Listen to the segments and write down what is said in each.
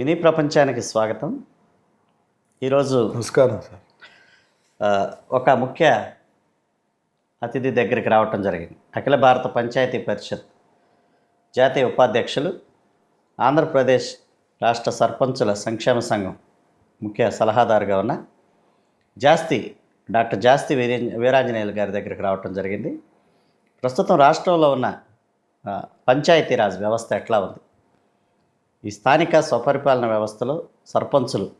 Mini ప్రపంచానికి స్వాగతం. ఈరోజు నమస్కారం సార్. ఒక ముఖ్య అతిథి దగ్గరికి రావటం జరిగింది. అఖిల భారత పంచాయతీ పరిషత్ జాతీయ ఉపాధ్యక్షులు ఆంధ్రప్రదేశ్ రాష్ట్ర సర్పంచుల సంక్షేమ సంఘం ముఖ్య సలహాదారుగా ఉన్న జాస్తి డాక్టర్ జాస్తి వీరే వీరాంజనేయులు గారి దగ్గరికి రావటం జరిగింది. ప్రస్తుతం రాష్ట్రంలో ఉన్న పంచాయతీరాజ్ వ్యవస్థ ఎట్లా ఉంది? ఈ స్థానిక స్వపరిపాలన వ్యవస్థలో సర్పంచులు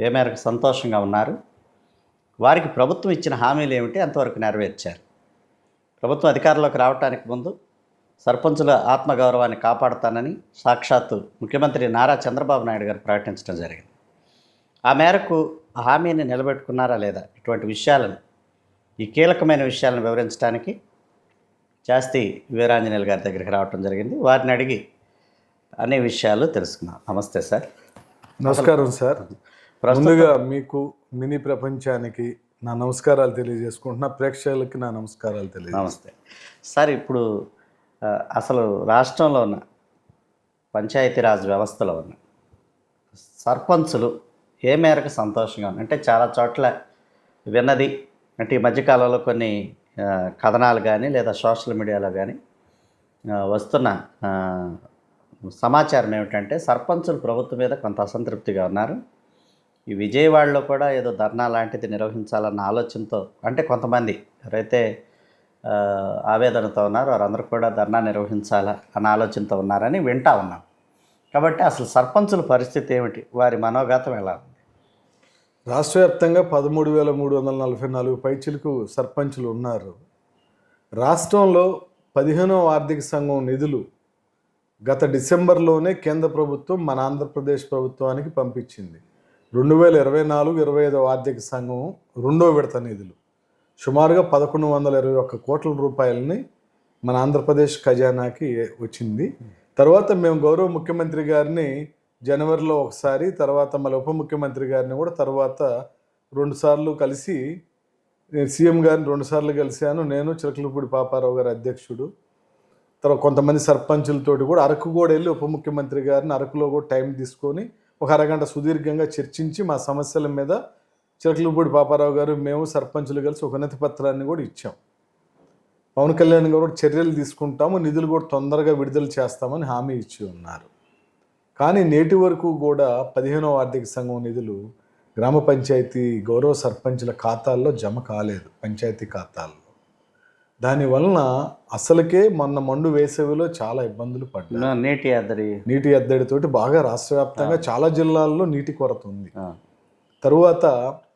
ఏ మేరకు సంతోషంగా ఉన్నారు? వారికి ప్రభుత్వం ఇచ్చిన హామీలు ఏమిటి? అంతవరకు నెరవేర్చారు. ప్రభుత్వం అధికారంలోకి రావడానికి ముందు సర్పంచుల ఆత్మగౌరవాన్ని కాపాడుతానని సాక్షాత్తు ముఖ్యమంత్రి నారా చంద్రబాబు నాయుడు గారు ప్రకటించడం జరిగింది. ఆ మేరకు హామీని నిలబెట్టుకున్నారా లేదా? ఇటువంటి విషయాలను ఈ కీలకమైన విషయాలను వివరించడానికి జాస్తి వీరాంజనేయులు గారి దగ్గరికి రావటం జరిగింది. వారిని అడిగి అనే విషయాలు తెలుసుకుందాం. నమస్తే సార్. నమస్కారం సార్. ముందుగా మీకు మినీ ప్రపంచానికి నా నమస్కారాలు తెలియజేసుకుంటున్నా ప్రేక్షకులకి నా నమస్కారాలు తెలియజేస్తాను నమస్తే. సార్ ఇప్పుడు అసలు రాష్ట్రంలో ఉన్న పంచాయతీరాజ్ వ్యవస్థలో ఉన్న సర్పంచులు ఏ మేరకు సంతోషంగా అంటే చాలా చోట్ల విన్నది అంటే ఈ మధ్యకాలంలో కొన్ని కథనాలు కానీ లేదా సోషల్ మీడియాలో కానీ వస్తున్న సమాచారం ఏమిటంటే సర్పంచులు ప్రభుత్వం మీద కొంత అసంతృప్తిగా ఉన్నారు. ఈ విజయవాడలో కూడా ఏదో ధర్నా లాంటిది నిర్వహించాలన్న ఆలోచనతో అంటే కొంతమంది ఎవరైతే ఆవేదనతో ఉన్నారో వారందరూ కూడా ధర్నా నిర్వహించాలా అన్న ఆలోచనతో ఉన్నారని వింటా ఉన్నాం. కాబట్టి అసలు సర్పంచుల పరిస్థితి ఏమిటి? వారి మనోగతం ఎలా ఉంది? రాష్ట్ర వ్యాప్తంగా పదమూడు వేల మూడు వందల నలభై నాలుగు పైచిలకు సర్పంచులు ఉన్నారు. రాష్ట్రంలో పదిహేనవ ఆర్థిక సంఘం నిధులు గత డిసెంబర్లోనే కేంద్ర ప్రభుత్వం మన ఆంధ్రప్రదేశ్ ప్రభుత్వానికి పంపించింది. రెండు వేల ఇరవై నాలుగు ఇరవై ఐదవ ఆర్థిక సంఘం రెండో విడత నిధులు. సుమారుగా పదకొండు వందల ఇరవై ఒక్క కోట్ల రూపాయలని మన ఆంధ్రప్రదేశ్ ఖజానాకి వచ్చింది. తర్వాత మేము గౌరవ ముఖ్యమంత్రి గారిని జనవరిలో ఒకసారి తర్వాత మళ్ళీ ఉప ముఖ్యమంత్రి గారిని కూడా తర్వాత రెండుసార్లు కలిసి సీఎం గారిని రెండుసార్లు కలిశాను. నేను చిలకలపూడి పాపారావు గారి అధ్యక్షుడు. తర్వాత కొంతమంది సర్పంచులతోటి కూడా అరకు కూడా వెళ్ళి ఉప ముఖ్యమంత్రి గారిని అరకులో కూడా టైం తీసుకొని ఒక అరగంట సుదీర్ఘంగా చర్చించి మా సమస్యల మీద చిరకలపూడి పాపారావు గారు మేము సర్పంచులు కలిసి ఒక ఉన్నతి పత్రాన్ని కూడా ఇచ్చాం. పవన్ కళ్యాణ్ గారు కూడా చర్యలు తీసుకుంటాము నిధులు కూడా తొందరగా విడుదల చేస్తామని హామీ ఇచ్చి ఉన్నారు. కానీ నేటి వరకు కూడా పదిహేనవ ఆర్థిక సంఘం నిధులు గ్రామ పంచాయతీ గౌరవ సర్పంచుల ఖాతాల్లో జమ కాలేదు పంచాయతీ ఖాతాల్లో. దానివలన అసలుకే మొన్న మండు వేసవిలో చాలా ఇబ్బందులు పడ్డారు. నీటి అద్దరి నీటి ఎద్దడితోటి బాగా రాష్ట్ర వ్యాప్తంగా చాలా జిల్లాల్లో నీటి కొరత ఉంది. తరువాత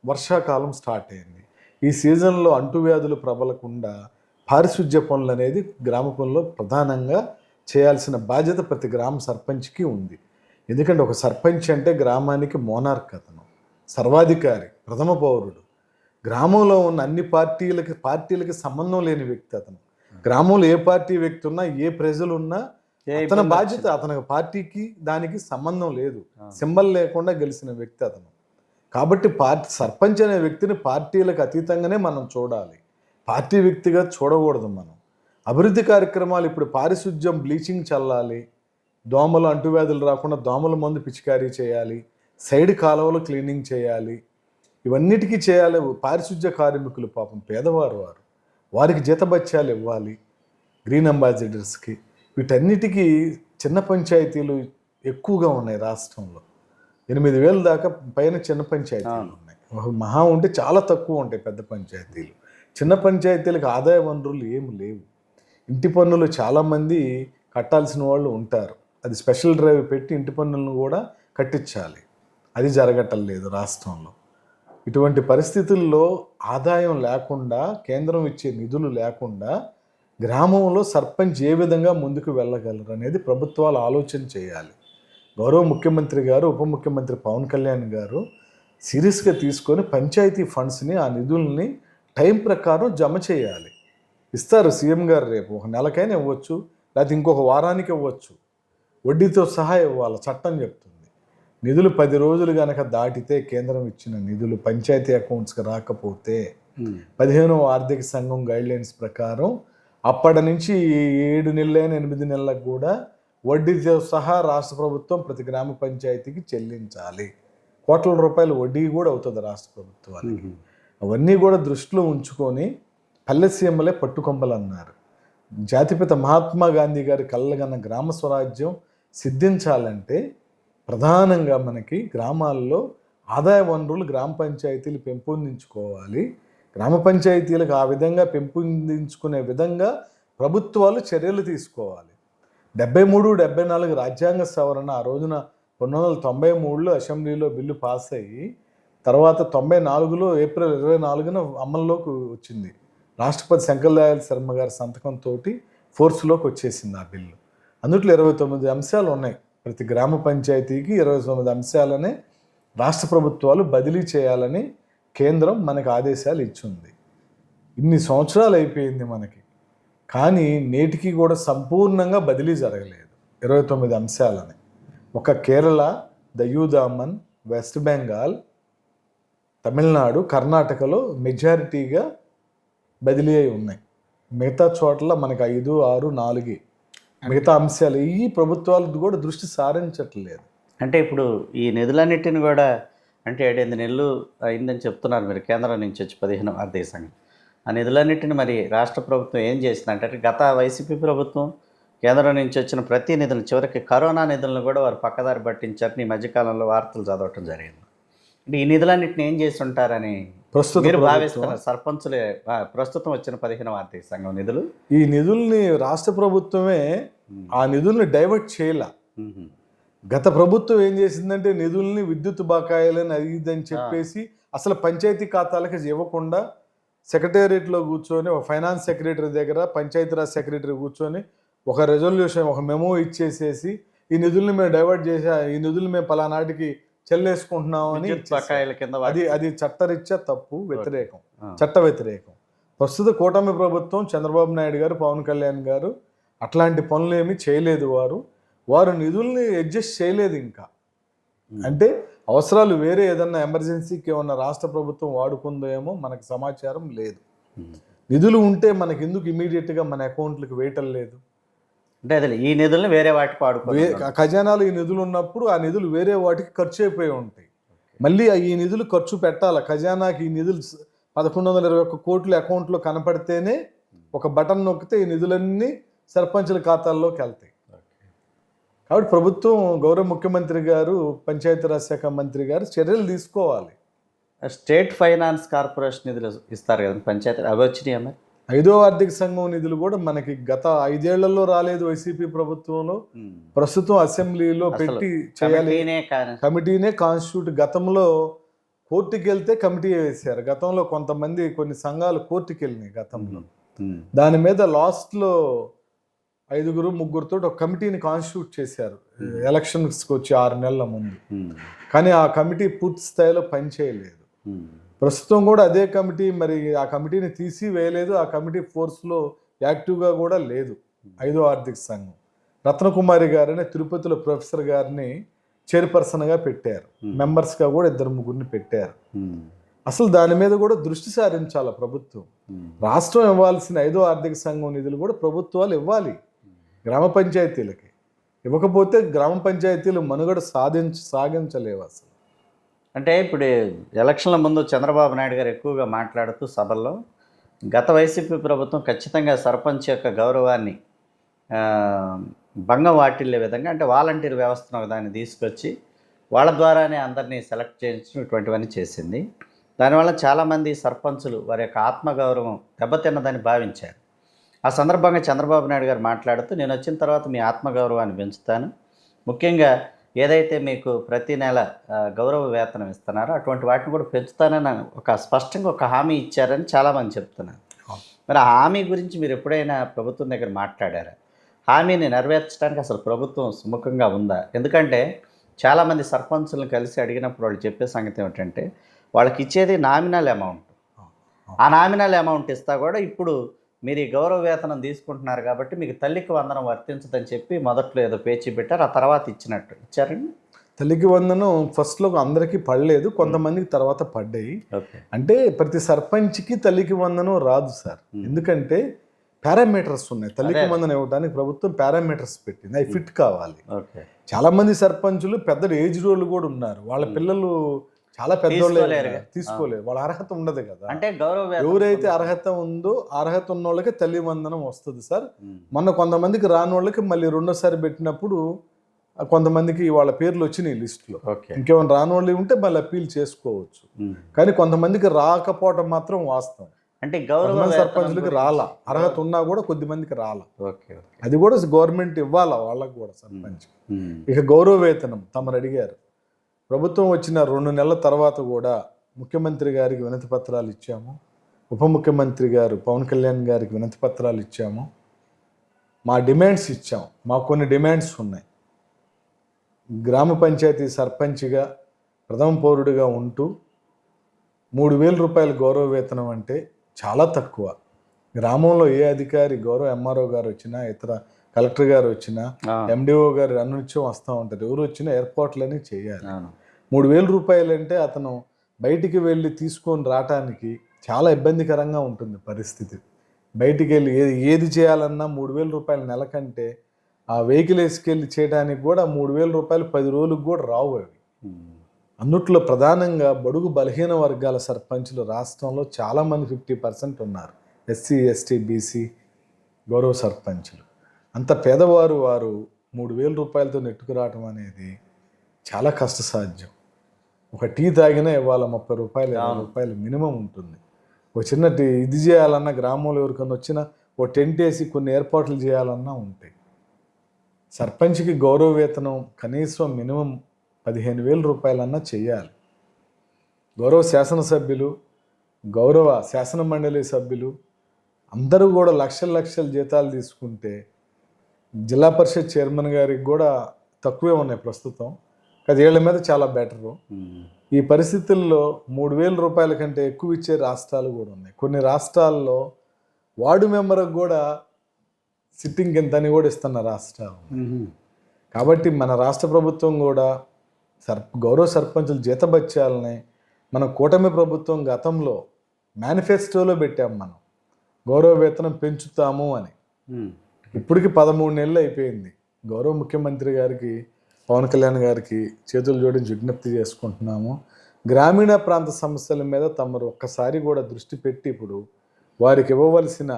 వర్షాకాలం స్టార్ట్ అయింది. ఈ సీజన్లో అంటువ్యాధులు ప్రబలకుండా పారిశుధ్య పనులు అనేది గ్రామ పనుల్లో ప్రధానంగా చేయాల్సిన బాధ్యత ప్రతి గ్రామ సర్పంచ్కి ఉంది. ఎందుకంటే ఒక సర్పంచ్ అంటే గ్రామానికి మోనార్క్ అతను. సర్వాధికారి ప్రథమ పౌరుడు. గ్రామంలో ఉన్న అన్ని పార్టీలకి పార్టీలకి సంబంధం లేని వ్యక్తి అతను. గ్రామంలో ఏ పార్టీ వ్యక్తి ఉన్నా ఏ ప్రజలు ఉన్నా అతని బాధ్యత అతని పార్టీకి దానికి సంబంధం లేదు. సింబల్ లేకుండా గెలిచిన వ్యక్తి అతను. కాబట్టి పార్టీ సర్పంచ్ అనే వ్యక్తిని పార్టీలకు అతీతంగానే మనం చూడాలి. పార్టీ వ్యక్తిగా చూడకూడదు మనం. అభివృద్ధి కార్యక్రమాలు ఇప్పుడు పారిశుధ్యం బ్లీచింగ్ చల్లాలి. దోమలు అంటువ్యాధులు రాకుండా దోమల మందు పిచికారీ చేయాలి. సైడ్ కాలువలు క్లీనింగ్ చేయాలి. ఇవన్నిటికీ చేయాలి. పారిశుధ్య కార్మికులు పాపం పేదవారు వారు. వారికి జీతభత్యాలు ఇవ్వాలి. గ్రీన్ అంబాసిడర్స్కి. వీటన్నిటికీ చిన్న పంచాయతీలు ఎక్కువగా ఉన్నాయి రాష్ట్రంలో. ఎనిమిది వేల దాకా పైన చిన్న పంచాయతీలు ఉన్నాయి. మహా ఉంటే చాలా తక్కువ ఉంటాయి పెద్ద పంచాయతీలు. చిన్న పంచాయతీలకు ఆదాయ వనరులు ఏమి లేవు. ఇంటి పన్నులు చాలామంది కట్టాల్సిన వాళ్ళు ఉంటారు. అది స్పెషల్ డ్రైవ్ పెట్టి ఇంటి పన్నులను కూడా కట్టించాలి. అది జరగటం లేదు రాష్ట్రంలో. ఇటువంటి పరిస్థితుల్లో ఆదాయం లేకుండా కేంద్రం ఇచ్చే నిధులు లేకుండా గ్రామంలో సర్పంచ్ ఏ విధంగా ముందుకు వెళ్ళగలరు అనేది ప్రభుత్వాలు ఆలోచన చేయాలి. గౌరవ ముఖ్యమంత్రి గారు ఉప ముఖ్యమంత్రి పవన్ కళ్యాణ్ గారు సీరియస్గా తీసుకొని పంచాయతీ ఫండ్స్ని ఆ నిధుల్ని టైం ప్రకారం జమ చేయాలి. ఇస్తారు సీఎం గారు రేపు. ఒక నెలకైనా ఇవ్వచ్చు లేకపోతే ఇంకొక వారానికి ఇవ్వచ్చు. వడ్డీతో సహా ఇవ్వాలి చట్టం చెప్తుంది. నిధులు పది రోజులు కనుక దాటితే కేంద్రం ఇచ్చిన నిధులు పంచాయతీ అకౌంట్స్కి రాకపోతే ఉమ్, పదిహేనవ ఆర్థిక సంఘం గైడ్లైన్స్ ప్రకారం అప్పటి నుంచి ఏడు నెలలైన ఎనిమిది నెలలకు కూడా వడ్డీతో సహా రాష్ట్ర ప్రభుత్వం ప్రతి గ్రామ పంచాయతీకి చెల్లించాలి. కోట్ల రూపాయల వడ్డీ కూడా అవుతుంది రాష్ట్ర ప్రభుత్వానికి. అవన్నీ కూడా దృష్టిలో ఉంచుకొని పల్లె సీమలే పట్టుకొమ్మలు అన్నారు జాతిపిత మహాత్మా గాంధీ గారి కళ్ళగన్న గ్రామ స్వరాజ్యం సిద్ధించాలంటే ప్రధానంగా మనకి గ్రామాల్లో ఆదాయ వనరులు గ్రామ పంచాయతీలు పెంపొందించుకోవాలి. గ్రామ పంచాయతీలకు ఆ విధంగా పెంపొందించుకునే విధంగా ప్రభుత్వాలు చర్యలు తీసుకోవాలి. డెబ్బై మూడు డెబ్బై నాలుగు రాజ్యాంగ సవరణ ఆ రోజున రెండు వందల తొంభై మూడులో అసెంబ్లీలో బిల్లు పాస్ అయ్యి తర్వాత తొంభై నాలుగులో ఏప్రిల్ ఇరవై నాలుగున అమల్లోకి వచ్చింది. రాష్ట్రపతి శంకర్దయాళ్ శర్మ గారి సంతకంతో ఫోర్స్లోకి వచ్చేసింది ఆ బిల్లు. అందుట్లో ఇరవై తొమ్మిది అంశాలు ఉన్నాయి ప్రతి గ్రామ పంచాయతీకి ఇరవై తొమ్మిది అంశాలనే రాష్ట్ర ప్రభుత్వాలు బదిలీ చేయాలని కేంద్రం మనకు ఆదేశాలు ఇచ్చింది. ఇన్ని సంవత్సరాలు అయిపోయింది మనకి. కానీ నేటికి కూడా సంపూర్ణంగా బదిలీ జరగలేదు ఇరవై తొమ్మిది అంశాలని. ఒక కేరళ దయూదామన్ వెస్ట్ బెంగాల్ తమిళనాడు కర్ణాటకలో మెజారిటీగా బదిలీ అయి ఉన్నాయి. మిగతా చోట్ల మనకి ఐదు ఆరు నాలుగే మిగతా అంశాలు ఈ ప్రభుత్వాలు కూడా దృష్టి సారించట్లేదు. అంటే ఇప్పుడు ఈ నిధులన్నిటిని కూడా అంటే ఏడెనిమిది నెలలు అయిందని చెప్తున్నారు మీరు కేంద్రం నుంచి వచ్చి పదిహేను ఆర్థిక సంఘం ఆ నిధులన్నిటిని మరి రాష్ట్ర ప్రభుత్వం ఏం చేసిందంటే అంటే గత వైసీపీ ప్రభుత్వం కేంద్రం నుంచి వచ్చిన ప్రతి నిధులు చివరికి కరోనా నిధులను కూడా వారు పక్కదారి పట్టించారని ఈ మధ్యకాలంలో వార్తలు చదవటం జరిగింది. అంటే ఈ నిధులన్నిటిని ఏం చేసి ఉంటారని ప్రస్తుత భావిస్తున్నారు. సర్పంచులే ప్రస్తుతం వచ్చిన పదిహేను ఆర్థిక సంఘం నిధులు. ఈ నిధుల్ని రాష్ట్ర ప్రభుత్వమే ఆ నిధుల్ని డైవర్ట్ చేయాల. గత ప్రభుత్వం ఏం చేసిందంటే నిధుల్ని విద్యుత్ బకాయిలని అది చెప్పేసి అసలు పంచాయతీ ఖాతాలకి ఇవ్వకుండా సెక్రటేరియట్లో కూర్చొని ఒక ఫైనాన్స్ సెక్రటరీ దగ్గర పంచాయతీరాజ్ సెక్రటరీ కూర్చొని ఒక రెజల్యూషన్ ఒక మెమో ఇచ్చేసేసి ఈ నిధుల్ని మేము డైవర్ట్ చేసి ఈ నిధుల్ని మేము పలానాటికి చెల్లేసుకుంటున్నాం అని విద్యుత్ ఇచ్చేసారు. బకాయిల కింద అది అది చట్టరీత్యా తప్పు వ్యతిరేకం. చట్ట వ్యతిరేకం ప్రస్తుత కూటమి ప్రభుత్వం చంద్రబాబు నాయుడు గారు పవన్ కళ్యాణ్ గారు అట్లాంటి పనులు ఏమీ చేయలేదు వారు. వారు నిధుల్ని అడ్జస్ట్ చేయలేదు ఇంకా. అంటే అవసరాలు వేరే ఏదన్నా ఎమర్జెన్సీకి ఏమన్నా రాష్ట్ర ప్రభుత్వం వాడుకుందో ఏమో మనకు సమాచారం లేదు. నిధులు ఉంటే మనకి ఎందుకు ఇమీడియట్గా మన అకౌంట్లకు వేయటం లేదు? అంటే అదే ఈ నిధులను వేరే వాటికి వే- వాడుకోవాలి ఖజానాలు ఈ నిధులు ఉన్నప్పుడు ఆ నిధులు వేరే వాటికి ఖర్చు అయిపోయి ఉంటాయి. మళ్ళీ ఆ ఈ నిధులు ఖర్చు పెట్టాలి? ఖజానాకి ఈ నిధులు పదకొండు వందల ఇరవై ఒక్క కోట్లు అకౌంట్లో కనపడితేనే ఒక బటన్ నొక్కితే ఈ నిధులన్నీ సర్పంచుల ఖాతాల్లోకి వెళ్తాయి. కాబట్టి ప్రభుత్వం గౌరవ ముఖ్యమంత్రి గారు పంచాయతీరాజ్ శాఖ మంత్రి గారు చర్యలు తీసుకోవాలి. స్టేట్ ఫైనాన్స్ కార్పొరేషన్ నిధులు ఇస్తారు కదా పంచాయతీ అవి వచ్చినాయా ఐదో ఆర్థిక సంఘం నిధులు కూడా మనకి గత ఐదేళ్ళలో రాలేదు వైసీపీ ప్రభుత్వంలో. ప్రస్తుతం అసెంబ్లీలో పెట్టి చేయాలి. కమిటీనే కానీ కమిటీనే కాన్స్టిట్యూట్. గతంలో కోర్టుకి వెళ్తే కమిటీ వేశారు. గతంలో కొంతమంది కొన్ని సంఘాలు కోర్టుకి వెళ్ళినాయి గతంలో. దాని మీద లాస్ట్లో ఐదుగురు ముగ్గురుతో ఒక కమిటీని కాన్స్టిట్యూట్ చేశారు. ఎలక్షన్స్కి వచ్చి ఆరు నెలల ముందు. కానీ ఆ కమిటీ పూర్తి స్థాయిలో పనిచేయలేదు. ప్రస్తుతం కూడా అదే కమిటీ మరి ఆ కమిటీని తీసి వేయలేదు ఆ కమిటీ ఫోర్స్లో యాక్టివ్గా కూడా లేదు ఐదో ఆర్థిక సంఘం. రత్నకుమారి గారిని తిరుపతిలో ప్రొఫెసర్ గారిని చైర్పర్సన్గా పెట్టారు. మెంబర్స్గా కూడా ఇద్దరు ముగ్గురిని పెట్టారు. అసలు దాని మీద కూడా దృష్టి సారించాలి ప్రభుత్వం. రాష్ట్రం ఇవ్వాల్సిన ఐదో ఆర్థిక సంఘం నిధులు కూడా ప్రభుత్వాలు ఇవ్వాలి గ్రామ పంచాయతీలకి. ఇవ్వకపోతే గ్రామ పంచాయతీలు మనుగడ సాధించ సాగించలేవు అసలు. అంటే ఇప్పుడు ఎలక్షన్ల ముందు చంద్రబాబు నాయుడు గారు ఎక్కువగా మాట్లాడుతూ సభల్లో గత వైసీపీ ప్రభుత్వం ఖచ్చితంగా సర్పంచ్ యొక్క గౌరవాన్ని భంగం వాటిల్లే విధంగా అంటే వాలంటీర్ వ్యవస్థను దాన్ని తీసుకొచ్చి వాళ్ళ ద్వారానే అందరినీ సెలెక్ట్ చేసినటువంటివన్నీ చేసింది. దానివల్ల చాలామంది సర్పంచులు వారి యొక్క ఆత్మగౌరవం దెబ్బతిన్నదని భావించారు. ఆ సందర్భంగా చంద్రబాబు నాయుడు గారు మాట్లాడుతూ నేను వచ్చిన తర్వాత మీ ఆత్మగౌరవాన్ని పెంచుతాను. ముఖ్యంగా ఏదైతే మీకు ప్రతి నెల గౌరవ వేతనం ఇస్తున్నారో అటువంటి వాటిని కూడా పెంచుతానని ఒక స్పష్టంగా ఒక హామీ ఇచ్చారని చాలామంది చెప్తున్నారు. మరి ఆ హామీ గురించి మీరు ఎప్పుడైనా ప్రభుత్వం దగ్గర మాట్లాడారా? హామీని నెరవేర్చడానికి అసలు ప్రభుత్వం సుముఖంగా ఉందా? ఎందుకంటే చాలామంది సర్పంచులను కలిసి అడిగినప్పుడు వాళ్ళు చెప్పే సంగతి ఏమిటంటే వాళ్ళకి ఇచ్చేది నామినల్ అమౌంట్. ఆ నామినల్ అమౌంట్ ఇస్తా కూడా ఇప్పుడు మీరు ఈ గౌరవ వేతనం తీసుకుంటున్నారు కాబట్టి మీకు తల్లికి వందనం వర్తించదని చెప్పి మొదట్లో ఏదో పేచి పెట్టారు ఆ తర్వాత ఇచ్చినట్టు ఇచ్చారండి? తల్లికి వందనం ఫస్ట్లో అందరికీ పడలేదు కొంతమందికి తర్వాత పడ్డాయి. అంటే ప్రతి సర్పంచ్కి తల్లికి వందనం రాదు సార్. ఎందుకంటే పారామీటర్స్ ఉన్నాయి. తల్లికి మందుని ఇవ్వడానికి ప్రభుత్వం పారామీటర్స్ పెట్టింది. అవి ఫిట్ కావాలి. ఓకే. చాలా మంది సర్పంచులు పెద్ద ఏజ్ రోళ్ళు కూడా ఉన్నారు. వాళ్ళ పిల్లలు చాలా పెద్దోళ్ళే తీసుకోలేరు. వాళ్ళ అర్హత ఉండదు కదా. అంటే గౌరవ ఎవరైతే అర్హత ఉందో అర్హత ఉన్న వాళ్ళకి తల్లి వందనం వస్తుంది సార్. మొన్న కొంతమందికి రాని వాళ్ళకి మళ్ళీ రెండోసారి పెట్టినప్పుడు కొంతమందికి వాళ్ళ పేర్లు వచ్చినాయి లిస్టులో. ఇంకేమైనా రాని వాళ్ళు ఉంటే మళ్ళీ అప్పీల్ చేసుకోవచ్చు. కానీ కొంతమందికి రాకపోవటం మాత్రం వాస్తవం. అంటే గౌరవ సర్పంచులకి రాలా. అర్హత ఉన్నా కూడా కొద్ది మందికి రాలా. అది కూడా గవర్నమెంట్ ఇవ్వాలా వాళ్ళకి కూడా సర్పంచ్. ఇక గౌరవ వేతనం తమరు అడిగారు. ప్రభుత్వం వచ్చిన రెండు నెలల తర్వాత కూడా ముఖ్యమంత్రి గారికి వినతి పత్రాలు ఇచ్చాము. ఉప ముఖ్యమంత్రి గారు పవన్ కళ్యాణ్ గారికి వినతి పత్రాలు ఇచ్చాము. మా డిమాండ్స్ ఇచ్చాం మాకు కొన్ని డిమాండ్స్ ఉన్నాయి. గ్రామ పంచాయతీ సర్పంచ్గా ప్రథమ పౌరుడిగా ఉంటూ మూడు వేల రూపాయల గౌరవ వేతనం అంటే చాలా తక్కువ. గ్రామంలో ఏ అధికారి గౌరవ ఎంఆర్ఓ గారు వచ్చినా ఇతర కలెక్టర్ గారు వచ్చినా ఎండిఓ గారు అనునిత్యం వస్తూ ఉంటారు. ఎవరు వచ్చినా ఏర్పాట్లని చేయాలి. మూడు వేల రూపాయలు అంటే అతను బయటికి వెళ్ళి తీసుకొని రావటానికి చాలా ఇబ్బందికరంగా ఉంటుంది పరిస్థితి. బయటికి వెళ్ళి ఏది ఏది చేయాలన్నా మూడు వేల రూపాయల నెల కంటే ఆ వెహికల్ వేసుకెళ్ళి చేయడానికి కూడా మూడు వేల రూపాయలు పది రోజులకు కూడా రావు అవి. అందుట్లో ప్రధానంగా బడుగు బలహీన వర్గాల సర్పంచులు రాష్ట్రంలో చాలామంది ఫిఫ్టీ పర్సెంట్ ఉన్నారు. ఎస్సీ ఎస్టీ బీసీ గౌరవ సర్పంచులు. అంత పేదవారు వారు మూడు వేల రూపాయలతో నెట్టుకురావటం అనేది చాలా కష్టసాధ్యం. ఒక టీ తాగినా ఇవాళ ముప్పై రూపాయలు ఇరవై రూపాయలు మినిమం ఉంటుంది. ఒక చిన్న టీ ఇది చేయాలన్నా గ్రామంలో ఎవరికన్నా వచ్చినా ఓ టెంట్ వేసి కొన్ని ఏర్పాట్లు చేయాలన్నా ఉంటాయి. సర్పంచ్కి గౌరవ వేతనం కనీసం మినిమం పదిహేను వేల రూపాయలన్నా చేయాలి. గౌరవ శాసనసభ్యులు గౌరవ శాసన మండలి సభ్యులు అందరూ కూడా లక్షల లక్షల జీతాలు తీసుకుంటే జిల్లా పరిషత్ చైర్మన్ గారికి కూడా తక్కువే ఉన్నాయి ప్రస్తుతం. ఏళ్ళ మీద చాలా బెటరు. ఈ పరిస్థితుల్లో మూడు వేల రూపాయల కంటే ఎక్కువ ఇచ్చే రాష్ట్రాలు కూడా ఉన్నాయి కొన్ని రాష్ట్రాల్లో వార్డు మెంబర్కి కూడా సిట్టింగ్ ఎంత అని కూడా ఇస్తున్న రాష్ట్రాలు. కాబట్టి మన రాష్ట్ర ప్రభుత్వం కూడా సర్ గౌరవ సర్పంచులు జీతబత్యాలని మన కూటమి ప్రభుత్వం గతంలో మేనిఫెస్టోలో పెట్టాం మనం గౌరవ వేతనం పెంచుతాము అని. ఇప్పటికి పదమూడు నెలలు అయిపోయింది గౌరవ ముఖ్యమంత్రి గారికి పవన్ కళ్యాణ్ గారికి చేతులు జోడించి విజ్ఞప్తి చేసుకుంటున్నాము. గ్రామీణ ప్రాంత సమస్యల మీద తమరు ఒక్కసారి కూడా దృష్టి పెట్టి ఇప్పుడు వారికి ఇవ్వవలసిన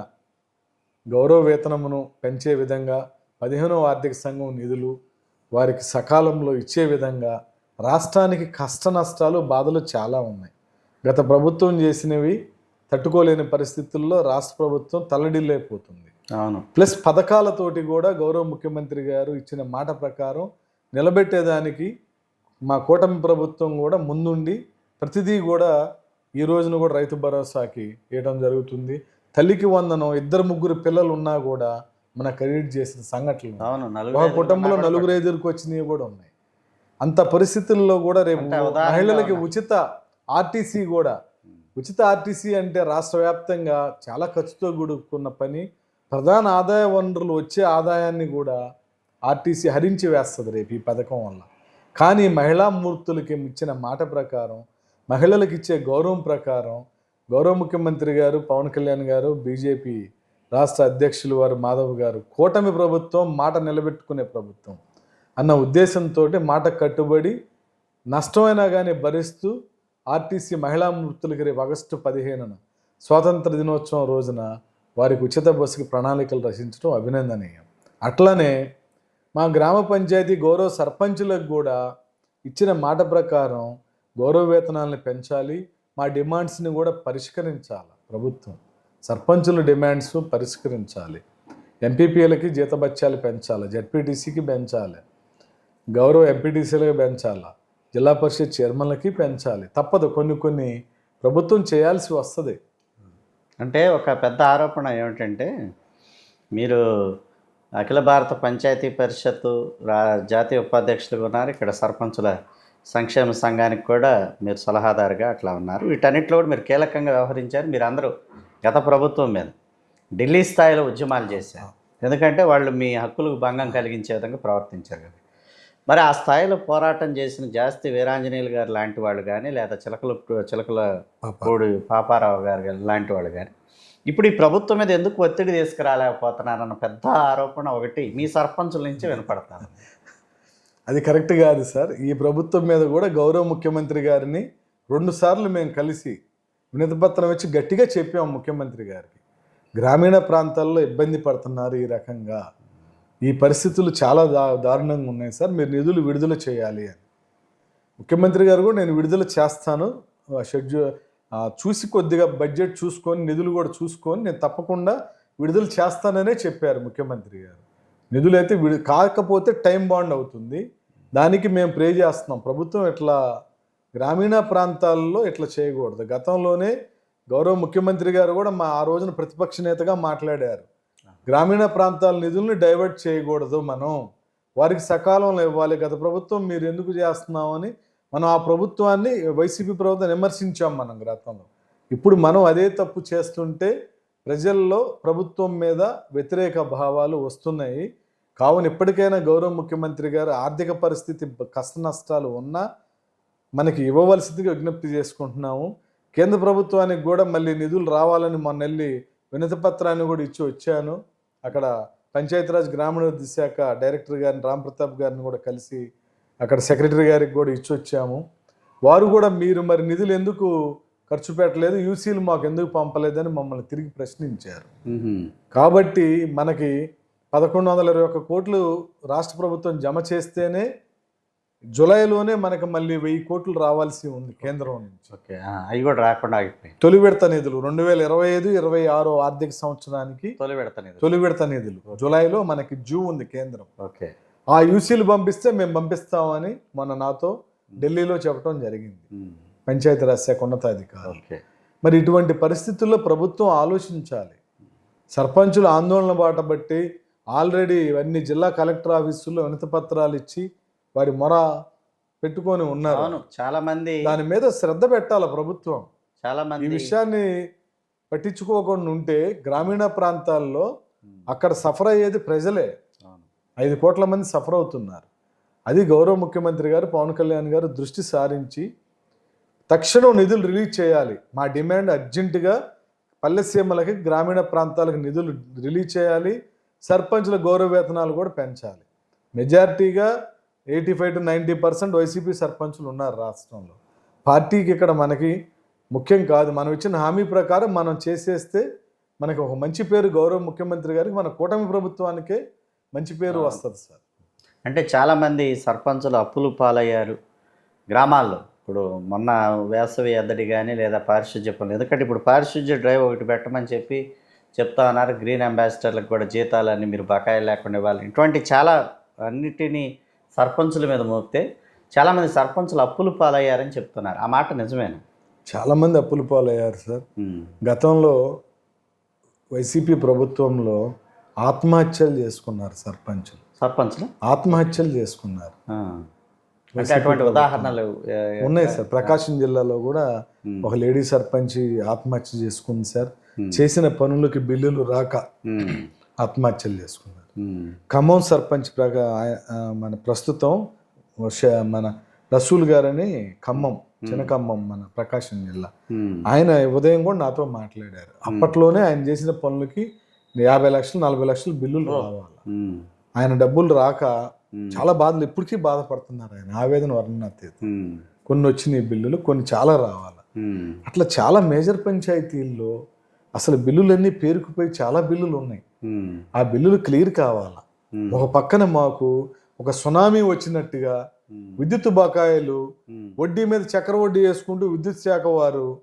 గౌరవ వేతనమును పెంచే విధంగా పదిహేనవ ఆర్థిక సంఘం నిధులు వారికి సకాలంలో ఇచ్చే విధంగా రాష్ట్రానికి కష్ట నష్టాలు బాధలు చాలా ఉన్నాయి. గత ప్రభుత్వం చేసినవి తట్టుకోలేని పరిస్థితుల్లో రాష్ట్ర ప్రభుత్వం తల్లడిల్లేకపోతుంది అవును. ప్లస్ పథకాలతోటి కూడా గౌరవ ముఖ్యమంత్రి గారు ఇచ్చిన మాట ప్రకారం నిలబెట్టేదానికి మా కూటమి ప్రభుత్వం కూడా ముందుండి ప్రతిదీ కూడా ఈ రోజున కూడా రైతు భరోసాకి వేయడం జరుగుతుంది. తల్లికి వందనం ఇద్దరు ముగ్గురు పిల్లలు ఉన్నా కూడా మన క్రెడిట్ చేసిన సంఘటనలు ఒక కుటుంబంలో నలుగురు ఐదుగురికి వచ్చినవి కూడా ఉన్నాయి. అంత పరిస్థితుల్లో కూడా రేపు మహిళలకి. ఉచిత ఆర్టీసీ కూడా ఉచిత ఆర్టీసీ అంటే రాష్ట్ర వ్యాప్తంగా చాలా ఖర్చుతో కూడుకున్న పని. ప్రధాన ఆదాయ వనరులు వచ్చే ఆదాయాన్ని కూడా ఆర్టీసీ హరించి వేస్తుంది రేపు ఈ పథకం వల్ల. కానీ మహిళా మూర్తులకి ఇచ్చిన మాట ప్రకారం మహిళలకు ఇచ్చే గౌరవం ప్రకారం గౌరవ ముఖ్యమంత్రి గారు పవన్ కళ్యాణ్ గారు బీజేపీ రాష్ట్ర అధ్యక్షులు వారు మాధవ్ గారు కూటమి ప్రభుత్వం మాట నిలబెట్టుకునే ప్రభుత్వం అన్న ఉద్దేశంతో మాట కట్టుబడి నష్టమైనా కానీ భరిస్తూ ఆర్టీసీ మహిళా మృతులకి రేపు ఆగస్టు పదిహేనున స్వాతంత్ర దినోత్సవం రోజున వారికి ఉచిత బస్సుకి ప్రణాళికలు రచించడం అభినందనీయం. అట్లనే మా గ్రామ పంచాయతీ గౌరవ సర్పంచులకు కూడా ఇచ్చిన మాట ప్రకారం గౌరవ వేతనాలను పెంచాలి మా డిమాండ్స్ని కూడా పరిష్కరించాలి ప్రభుత్వం. సర్పంచుల డిమాండ్స్ పరిష్కరించాలి. ఎంపీపీలకి జీతభత్యాలు పెంచాలి జడ్పీటీసీకి పెంచాలి గౌరవ ఎంపీటీసీలకు పెంచాలి జిల్లా పరిషత్ చైర్మన్లకి పెంచాలి. తప్పదు కొన్ని కొన్ని ప్రభుత్వం చేయాల్సి వస్తుంది. అంటే ఒక పెద్ద ఆరోపణ ఏమిటంటే మీరు అఖిల భారత పంచాయతీ పరిషత్తు రా జాతీయ ఉపాధ్యక్షులుగా ఉన్నారు. ఇక్కడ సర్పంచుల సంక్షేమ సంఘానికి కూడా మీరు సలహాదారుగా అట్లా ఉన్నారు. వీటన్నిటిలో కూడా మీరు కీలకంగా వ్యవహరించారు. మీరు అందరూ గత ప్రభుత్వం మీద ఢిల్లీ స్థాయిలో ఉద్యమాలు చేశారు. ఎందుకంటే వాళ్ళు మీ హక్కులకు భంగం కలిగించే విధంగా ప్రవర్తించారు కదా. మరి ఆ స్థాయిలో పోరాటం చేసిన జాస్తి వీరాంజనేయులు గారు లాంటి వాళ్ళు కానీ లేదా చిలకల చిలకల పూడి పాపారావు గారు కానీ లాంటి వాళ్ళు కానీ ఇప్పుడు ఈ ప్రభుత్వం మీద ఎందుకు ఒత్తిడి తీసుకురాలేకపోతున్నారన్న పెద్ద ఆరోపణ ఒకటి మీ సర్పంచుల నుంచి వినపడతాను. అది కరెక్ట్ కాదు సార్. ఈ ప్రభుత్వం మీద కూడా గౌరవ ముఖ్యమంత్రి గారిని రెండు సార్లు మేము కలిసి వినతిపత్రం ఇచ్చి గట్టిగా చెప్పాము ముఖ్యమంత్రి గారికి. గ్రామీణ ప్రాంతాల్లో ఇబ్బంది పడుతున్నారు ఈ రకంగా. ఈ పరిస్థితులు చాలా దా దారుణంగా ఉన్నాయి సార్. మీరు నిధులు విడుదల చేయాలి అని. ముఖ్యమంత్రి గారు కూడా నేను విడుదల చేస్తాను. షెడ్యూల్ చూసి కొద్దిగా బడ్జెట్ చూసుకొని నిధులు కూడా చూసుకొని నేను తప్పకుండా విడుదల చేస్తాననే చెప్పారు ముఖ్యమంత్రి గారు. నిధులు అయితే విడు కాకపోతే టైం బాండ్ అవుతుంది. దానికి మేము ప్రే చేస్తున్నాం. ప్రభుత్వం ఇట్లా గ్రామీణ ప్రాంతాల్లో ఇట్లా చేయకూడదు. గతంలోనే గౌరవ ముఖ్యమంత్రి గారు కూడా మా ఆ రోజున ప్రతిపక్ష నేతగా మాట్లాడారు. గ్రామీణ ప్రాంతాల నిధుల్ని డైవర్ట్ చేయకూడదు మనం. వారికి సకాలంలో ఇవ్వాలి. గత ప్రభుత్వం మీరు ఎందుకు చేస్తున్నామని మనం ఆ ప్రభుత్వాన్ని వైసీపీ ప్రభుత్వం విమర్శించాం మనం గతంలో. ఇప్పుడు మనం అదే తప్పు చేస్తుంటే ప్రజల్లో ప్రభుత్వం మీద వ్యతిరేక భావాలు వస్తున్నాయి. కావున ఇప్పటికైనా గౌరవ ముఖ్యమంత్రి గారు ఆర్థిక పరిస్థితి కష్ట నష్టాలు ఉన్నా మనకి ఇవ్వవలసిందిగా విజ్ఞప్తి చేసుకుంటున్నాము. కేంద్ర ప్రభుత్వానికి కూడా మళ్ళీ నిధులు రావాలని మొన్న వెళ్ళి వినతిపత్రాన్ని కూడా ఇచ్చి వచ్చాను. అక్కడ పంచాయతీరాజ్ గ్రామీణాభివృద్ధి శాఖ డైరెక్టర్ గారిని రామ్ ప్రతాప్ గారిని కూడా కలిసి అక్కడ సెక్రటరీ గారికి కూడా ఇచ్చి వచ్చాము. వారు కూడా మీరు మరి నిధులు ఎందుకు ఖర్చు పెట్టలేదు? యూసీలు మాకు ఎందుకు పంపలేదని మమ్మల్ని తిరిగి ప్రశ్నించారు. కాబట్టి మనకి పదకొండు వందల ఇరవై ఒక్క కోట్లు రాష్ట్ర ప్రభుత్వం జమ చేస్తేనే జూలైలోనే మనకు మళ్ళీ వెయ్యి కోట్లు రావాల్సి ఉంది కేంద్రం నుంచి. ఓకే అవి కూడా రాకుండా ఆగిపోయింది తొలి విడత నిధులు రెండు వేల ఇరవై ఐదు ఇరవై ఆరో ఆర్థిక సంవత్సరానికి తొలి పెడతాను తొలి విడత నిధులు. జూలైలో మనకి జూ ఉంది కేంద్రం. ఓకే. ఆ యూసీలు పంపిస్తే మేము పంపిస్తామని మొన్న నాతో ఢిల్లీలో చెప్పడం జరిగింది. పంచాయతీరాజ్ శాఖ ఉన్నతాధికారులు మరి ఇటువంటి పరిస్థితుల్లో ప్రభుత్వం ఆలోచించాలి. సర్పంచులు ఆందోళన బాట బట్టి ఆల్రెడీ ఇవన్నీ జిల్లా కలెక్టర్ ఆఫీసుల్లో వినతి పత్రాలు ఇచ్చి వారి మొర పెట్టుకొని ఉన్నారు. చాలా మంది దాని మీద శ్రద్ధ పెట్టాలి ప్రభుత్వం. చాలా ఈ మంది విషయాన్ని పట్టించుకోకుండా ఉంటే గ్రామీణ ప్రాంతాల్లో అక్కడ సఫర్ అయ్యేది ప్రజలే. ఐదు కోట్ల మంది సఫర్ అవుతున్నారు. అది గౌరవ ముఖ్యమంత్రి గారు పవన్ కళ్యాణ్ గారు దృష్టి సారించి తక్షణం నిధులు రిలీజ్ చేయాలి. మా డిమాండ్ అర్జెంటుగా పల్లెసీమలకి గ్రామీణ ప్రాంతాలకు నిధులు రిలీజ్ చేయాలి. సర్పంచుల గౌరవ వేతనాలు కూడా పెంచాలి. మెజారిటీగా eighty five to ninety percent YCP సర్పంచులు ఉన్నారు రాష్ట్రంలో. పార్టీకి ఇక్కడ మనకి ముఖ్యం కాదు. మనం ఇచ్చిన హామీ ప్రకారం మనం చేసేస్తే మనకి ఒక మంచి పేరు గౌరవ ముఖ్యమంత్రి గారికి మన కూటమి ప్రభుత్వానికే మంచి పేరు వస్తుంది సార్. అంటే చాలా మంది సర్పంచులు అప్పులు పాలయ్యారు గ్రామాల్లో. ఇప్పుడు మొన్న వేసవి ఎద్దడి కానీ లేదా పారిశుద్ధ్య పనులు ఎందుకంటే ఇప్పుడు పారిశుద్ధ్య డ్రైవ్ ఒకటి పెట్టమని చెప్పి చెప్తా ఉన్నారు. గ్రీన్ అంబాసిడర్లకు కూడా జీతాలన్నీ మీరు బకాయిలు లేకుండా ఇవ్వాలి. ఇటువంటి చాలా అన్నిటినీ సర్పంచుల మీద మోపితే చాలామంది సర్పంచులు అప్పులు పాలయ్యారని చెప్తున్నారు. ఆ మాట నిజమేనా? చాలామంది అప్పులు పాలయ్యారు సార్. గతంలో వైసీపీ ప్రభుత్వంలో ఆత్మహత్యలు చేసుకున్నారు సర్పంచులు సర్పంచులు ఆత్మహత్యలు చేసుకున్నారు ఆ. అంటే అటువంటి ఉదాహరణలు ఉన్నాయి సార్ ప్రకాశం జిల్లాలో కూడా. ఒక లేడీ సర్పంచ్ ఆత్మహత్య చేసుకుంది సార్. చేసిన పనులకి బిల్లులు రాక. ఆత్మహత్యలు చేసుకున్నారు. ఖమ్మం సర్పంచ్ మన ప్రస్తుతం మన రసూల్ గారని ఖమ్మం చిన్న ఖమ్మం మన ప్రకాశం జిల్లా. ఆయన ఉదయం కూడా నాతో మాట్లాడారు అప్పట్లోనే ఆయన చేసిన పనులకి యాభై లక్షలు నలభై లక్షలు బిల్లులు రావాలి. ఆయన డబ్బులు రాక. చాలా బాధలు ఇప్పటికీ బాధపడుతున్నారు ఆయన ఆవేదన వర్ణనాతీతం ఉమ్. కొన్ని వచ్చినాయి బిల్లులు కొన్ని చాలా రావాలి. అట్లా చాలా మేజర్ పంచాయతీల్లో అసలు బిల్లులన్నీ పేరుకుపోయి చాలా బిల్లులు ఉన్నాయి. ఆ బిల్లులు క్లియర్ కావాలా. ఒక పక్కన మాకు ఒక సునామీ వచ్చినట్టుగా. విద్యుత్ బకాయిలు. వడ్డీ మీద చక్ర వడ్డీ వేసుకుంటూ విద్యుత్ శాఖ వారు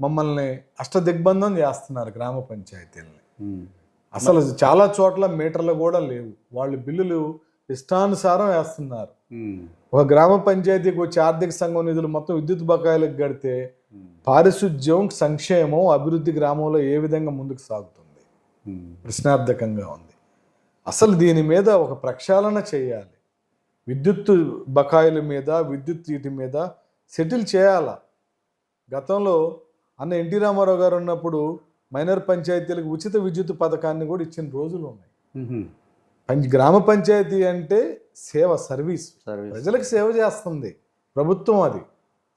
మమ్మల్ని అష్టదిగ్బంధం చేస్తున్నారు గ్రామ పంచాయతీలని. అసలు చాలా చోట్ల మీటర్లు కూడా లేవు వాళ్ళు బిల్లులు ఇష్టానుసారం వేస్తున్నారు. ఒక గ్రామ పంచాయతీకి వచ్చే ఆర్థిక సంఘం నిధులు మొత్తం విద్యుత్ బకాయిలకు గడితే ఉమ్. పారిశుధ్యం సంక్షేమం అభివృద్ధి గ్రామంలో ఏ విధంగా ముందుకు సాగుతుంది. ప్రశ్నార్థకంగా ఉంది అసలు దీని మీద ఒక ప్రక్షాళన చేయాలి విద్యుత్ బకాయిల మీద విద్యుత్ వీటి మీద సెటిల్ చేయాల గతంలో అన్న ఎన్టీ రామారావు గారు ఉన్నప్పుడు మైనర్ పంచాయతీలకు ఉచిత విద్యుత్ పథకాన్ని కూడా ఇచ్చిన రోజులు ఉన్నాయి. పంచ గ్రామ పంచాయతీ అంటే సేవ సర్వీస్. ప్రజలకు సేవ చేస్తుంది. ప్రభుత్వం అది.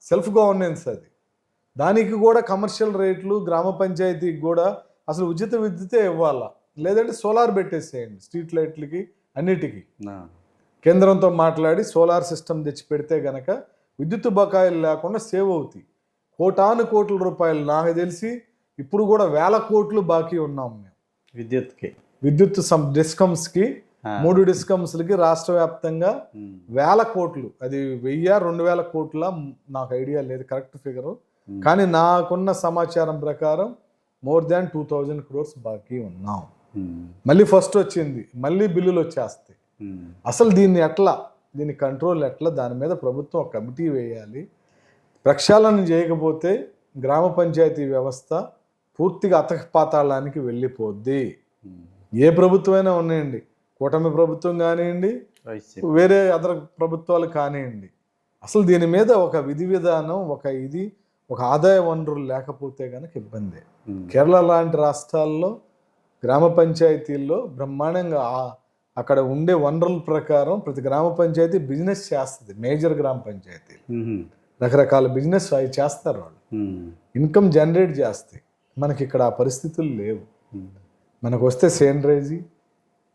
సెల్ఫ్ గవర్నెన్స్ అది. దానికి కూడా కమర్షియల్ రేట్లు గ్రామ పంచాయతీకి కూడా అసలు ఉచిత విద్యుతే ఇవ్వాలా? లేదంటే సోలార్ పెట్టేసేయండి స్ట్రీట్ లైట్లకి అన్నిటికీ. కేంద్రంతో మాట్లాడి సోలార్ సిస్టమ్ తెచ్చి పెడితే గనక విద్యుత్ బకాయిలు లేకుండా సేవ్ అవుతాయి. కోటాను కోట్ల రూపాయలు నాకు తెలిసి ఇప్పుడు కూడా వేల కోట్లు బాకీ ఉన్నాం మేము. విద్యుత్కి. విద్యుత్ సం డిస్కమ్స్కి మూడు డిస్కమ్స్లకి రాష్ట్ర వ్యాప్తంగా వేల కోట్లు. అది వెయ్యి రెండు వేల కోట్ల నాకు ఐడియా లేదు కరెక్ట్ ఫిగర్. కానీ నాకున్న సమాచారం ప్రకారం more than two thousand crores బాకీ ఉన్నాం. మళ్ళీ ఫస్ట్ వచ్చింది మళ్ళీ బిల్లులు వచ్చేస్తాయి. అసలు దీన్ని ఎట్లా దీని కంట్రోల్ ఎట్లా దాని మీద ప్రభుత్వం ఒక కమిటీ వేయాలి. ప్రక్షాళన చేయకపోతే గ్రామ పంచాయతీ వ్యవస్థ పూర్తిగా అతకపాతాళానికి వెళ్ళిపోద్ది. ఏ ప్రభుత్వమైనా ఉన్నాయండి. కూటమి ప్రభుత్వం కానివ్వండి. వేరే అదర్ ప్రభుత్వాలు కానివ్వండి. అసలు దీని మీద ఒక విధి విధానం ఒక ఇది ఒక ఆదాయ వనరులు లేకపోతే కనుక ఇబ్బంది. కేరళ లాంటి రాష్ట్రాల్లో గ్రామ పంచాయతీల్లో బ్రహ్మాండంగా అక్కడ ఉండే వనరుల ప్రకారం ప్రతి గ్రామ పంచాయతీ బిజినెస్ చేస్తుంది. మేజర్ గ్రామ పంచాయతీలు. రకరకాల బిజినెస్ అవి చేస్తారు వాళ్ళు. ఇన్కమ్ జనరేట్ చేస్తాయి. మనకి ఇక్కడ ఆ పరిస్థితులు లేవు మనకు వస్తే సేండ్రైజీ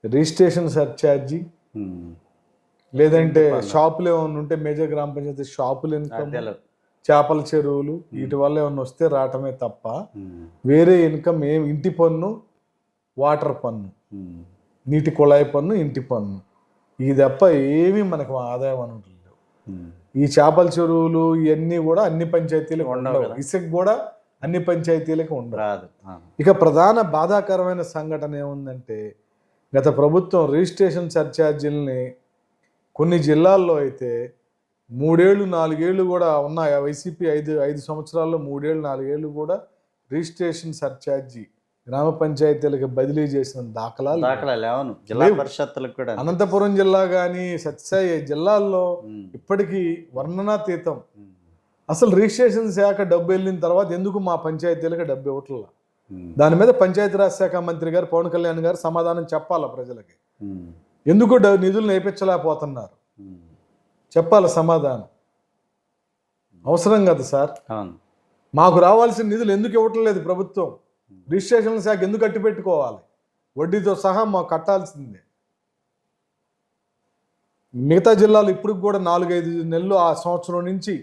రిజిస్ట్రేషన్ సర్ఛార్జీ. లేదంటే షాపులు ఏమైనా ఉంటే మేజర్ గ్రామ పంచాయతీ షాపులు ఇన్కమ్. చేపల చెరువులు వీటి వల్ల ఏమైనా వస్తే రావటమే తప్ప వేరే ఇన్కమ్ ఏం ఇంటి పన్ను వాటర్ పన్ను నీటి కుళాయి పన్ను ఇంటి పన్ను ఇది తప్ప ఏమీ మనకు ఆదాయ ఉమ్. ఈ చేపల చెరువులు ఇవన్నీ కూడా అన్ని పంచాయతీలకు ఉండవు. ఇసుక కూడా అన్ని పంచాయతీలకు ఉండవు. రాదు. ఆ, ఇక ప్రధాన బాధాకరమైన సంఘటన ఏముందంటే గత ప్రభుత్వం రిజిస్ట్రేషన్ సర్ఛార్జీలని కొన్ని జిల్లాల్లో అయితే మూడేళ్ళు నాలుగేళ్ళు కూడా ఉన్నాయి? వైసీపీ ఐదు ఐదు సంవత్సరాల్లో మూడేళ్ళు నాలుగేళ్ళు కూడా రిజిస్ట్రేషన్ సర్ఛార్జీ గ్రామ పంచాయతీలకు బదిలీ చేసిన దాఖలాలు లేవు. దాఖలా లేవను జిల్లా. పరిషత్తులకు కూడా. అనంతపురం జిల్లా కానీ సత్సాయి జిల్లాల్లో ఇప్పటికీ వర్ణనాతీతం అసలు రిజిస్ట్రేషన్ శాఖ డబ్బు వెళ్ళిన తర్వాత ఎందుకు మా పంచాయతీలకు డబ్బు ఇవ్వట్లా? ఉమ్, దాని మీద పంచాయతీరాజ్ శాఖ మంత్రి గారు పవన్ కళ్యాణ్ గారు సమాధానం చెప్పాలి ప్రజలకి? ఉమ్, ఎందుకు నిధులు నేర్పించలేకపోతున్నారు? ఉమ్. చెప్పాలి సమాధానం? అవసరం కదా సార్. మాకు రావాల్సిన నిధులు ఎందుకు ఇవ్వట్లేదు ప్రభుత్వం? రిజిస్ట్రేషన్ శాఖ ఎందుకు కట్టి పెట్టుకోవాలి వడ్డీతో సహా మాకు కట్టాల్సిందే. మిగతా జిల్లాలు ఇప్పుడు కూడా నాలుగైదు నెలలు ఆ సంవత్సరం నుంచి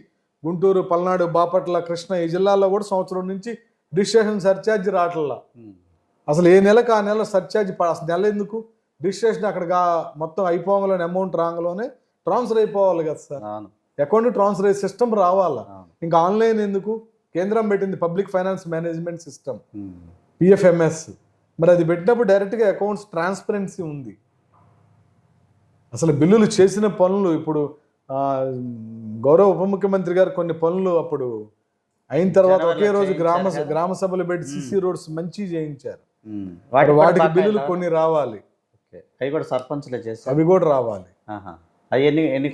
గుంటూరు పల్నాడు బాపట్ల కృష్ణ ఈ జిల్లాల్లో కూడా సంవత్సరం నుంచి రిజిస్ట్రేషన్ సర్ఛార్జ్ రావట్లా. అసలు ఏ నెలకు ఆ నెల సర్ఛార్జ్ అసలు నెల ఎందుకు? రిజిస్ట్రేషన్ అక్కడ మొత్తం అయిపోగానే అమౌంట్ రాగానే ట్రాన్స్ఫర్ అయిపోవాలి కదా సార్. అకౌంట్ ట్రాన్స్ఫర్ అయ్యే సిస్టమ్ రావాలా? ఇంకా ఆన్లైన్ ఎందుకు? కేంద్రం పెట్టింది public finance management system PFMS మరి అది పెట్టినప్పుడు డైరెక్ట్గా అకౌంట్స్ ట్రాన్స్పరెన్సీ ఉంది. అసలు బిల్లులు చేసిన పనులు ఇప్పుడు గౌరవ ఉప ముఖ్యమంత్రి గారు కొన్ని పనులు అప్పుడు అయిన తర్వాత ఒకే రోజు గ్రామ. గ్రామ సభలు పెట్టి సిసి రోడ్స్ మంచి చేయించారు. వాటికి బిల్లులు. కొన్ని రావాలి. ఓకే. అవి కూడా సర్పంచ్లే చేస్తారు అవి కూడా రావాలి.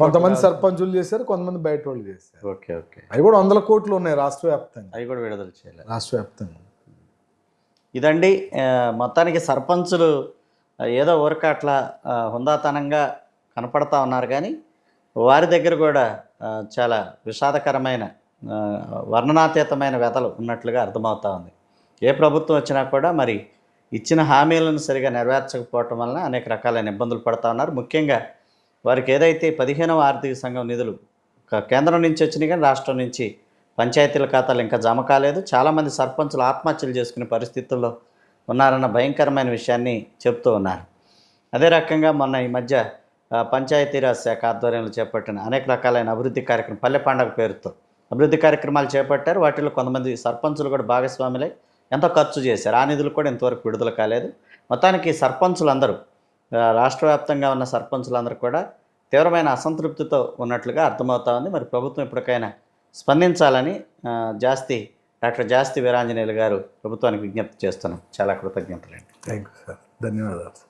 కొంతమంది సర్పంచులు చేశారు కొంతమంది బయట వాళ్ళు చేశారు? Okay okay. అవి కూడా వందల కోట్లు ఉన్నాయి రాష్ట్ర వ్యాప్తంగా అవి కూడా విడుదల చేయాలి రాష్ట్ర వ్యాప్తంగా ఇదండి మొత్తానికి సర్పంచులు ఏదో ఊరక అట్లా హుందాతనంగా కనపడతా ఉన్నారు కానీ వారి దగ్గర కూడా చాలా విషాదకరమైన వర్ణనాతీతమైన వ్యతలు ఉన్నట్లుగా అర్థమవుతా ఉంది. ఏ ప్రభుత్వం వచ్చినా కూడా మరి ఇచ్చిన హామీలను సరిగా నెరవేర్చకపోవటం వలన అనేక రకాలైన ఇబ్బందులు పడుతూ ఉన్నారు. ముఖ్యంగా వారికి ఏదైతే పదిహేనవ ఆర్థిక సంఘం నిధులు క- కేంద్రం నుంచి వచ్చినాయి కానీ రాష్ట్రం నుంచి పంచాయతీల ఖాతాలు ఇంకా జమ కాలేదు. చాలామంది సర్పంచులు ఆత్మహత్యలు చేసుకునే పరిస్థితుల్లో ఉన్నారన్న భయంకరమైన విషయాన్ని చెప్తూ ఉన్నారు. అదే రకంగా మొన్న ఈ మధ్య పంచాయతీరాజ్ శాఖ ఆధ్వర్యంలో చేపట్టిన అనేక రకాలైన అభివృద్ధి కార్యక్రమం పల్లె పండగ పేరుతో అభివృద్ధి కార్యక్రమాలు చేపట్టారు. వాటిలో కొంతమంది సర్పంచులు కూడా భాగస్వాములై ఎంతో ఖర్చు చేశారు. ఆ నిధులు కూడా ఇంతవరకు విడుదల కాలేదు. మొత్తానికి సర్పంచులందరూ రాష్ట్ర వ్యాప్తంగా ఉన్న సర్పంచులందరూ కూడా తీవ్రమైన అసంతృప్తితో ఉన్నట్లుగా అర్థమవుతా ఉంది. మరి ప్రభుత్వం ఇప్పటికైనా స్పందించాలని జాస్తి డాక్టర్ జాస్తి వీరాంజనేయులు గారు ప్రభుత్వానికి విజ్ఞప్తి చేస్తున్నాం. చాలా కృతజ్ఞతలు థ్యాంక్ యూ సార్. ధన్యవాదాలు